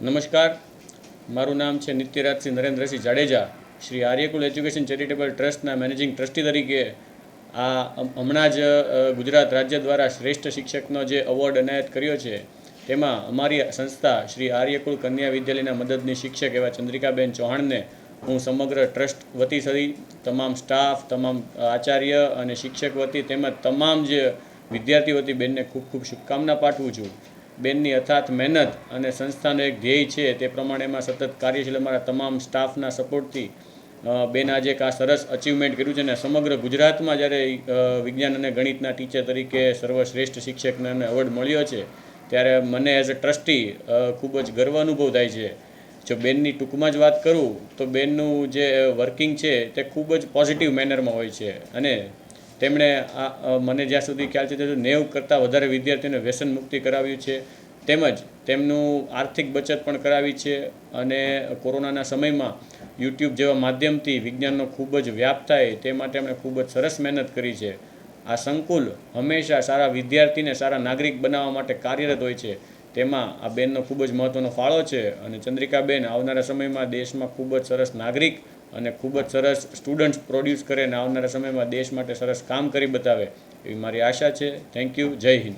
નમસ્કાર. મારું નામ છે નિત્યરાજસિંહ નરેન્દ્રસિંહ જાડેજા. શ્રી આર્યકુલ એજ્યુકેશન ચેરિટેબલ ટ્રસ્ટના મેનેજિંગ ટ્રસ્ટી તરીકે આ હમણાં જ ગુજરાત રાજ્ય દ્વારા શ્રેષ્ઠ શિક્ષકનો જે એવોર્ડ એનાયત કર્યો છે, તેમાં અમારી સંસ્થા શ્રી આર્યકુલ કન્યા વિદ્યાલયના મદદની શિક્ષક એવા ચંદ્રિકાબેન ચૌહાણને હું સમગ્ર ટ્રસ્ટ વતી સરી તમામ સ્ટાફ, તમામ આચાર્ય અને શિક્ષક વતી તેમજ તમામ જે વિદ્યાર્થીઓ વતી બેનને ખૂબ ખૂબ શુભકામના પાઠવું છું. બેનની અથાત મહેનત અને સંસ્થાનો એક ધ્યેય છે, તે પ્રમાણે એમાં સતત કાર્યશીલ અમારા તમામ સ્ટાફના સપોર્ટથી બેન આજે એક આ સરસ અચીવમેન્ટ કર્યું છે અને સમગ્ર ગુજરાતમાં જ્યારે વિજ્ઞાન અને ગણિતના ટીચર તરીકે સર્વશ્રેષ્ઠ શિક્ષકને એવોર્ડ મળ્યો છે, ત્યારે મને એઝ અ ટ્રસ્ટી ખૂબ જ ગર્વ અનુભવ થાય છે. જો બેનની ટૂંકમાં જ વાત કરું, તો બેનનું જે વર્કિંગ છે, તે ખૂબ જ પોઝિટિવ મેનરમાં હોય છે. અને તેમણે આ મને જ્યાં સુધી ખ્યાલ છે ત્યાં નેવ કરતાં વધારે વિદ્યાર્થીઓને વ્યસન મુક્તિ કરાવ્યું છે. તેમજ તેમનું આર્થિક બચત પણ કરાવી છે અને કોરોનાના સમયમાં યુટ્યુબ જેવા માધ્યમથી વિજ્ઞાનનો ખૂબ જ વ્યાપ થાય તે માટે એમણે ખૂબ જ સરસ મહેનત કરી છે. આ સંકુલ હંમેશા સારા વિદ્યાર્થીને સારા નાગરિક બનાવવા માટે કાર્યરત હોય છે. તેમાં આ બેનનો ખૂબ જ મહત્ત્વનો ફાળો છે અને ચંદ્રિકાબેન આવનારા સમયમાં દેશમાં ખૂબ જ સરસ નાગરિક અને ખૂબ જ સરસ સ્ટુડન્ટ્સ પ્રોડ્યુસ કરે અને આવનારા સમયમાં દેશ માટે સરસ કામ કરી બતાવે, એવી મારી આશા છે. થેન્ક યુ જય હિન્દ.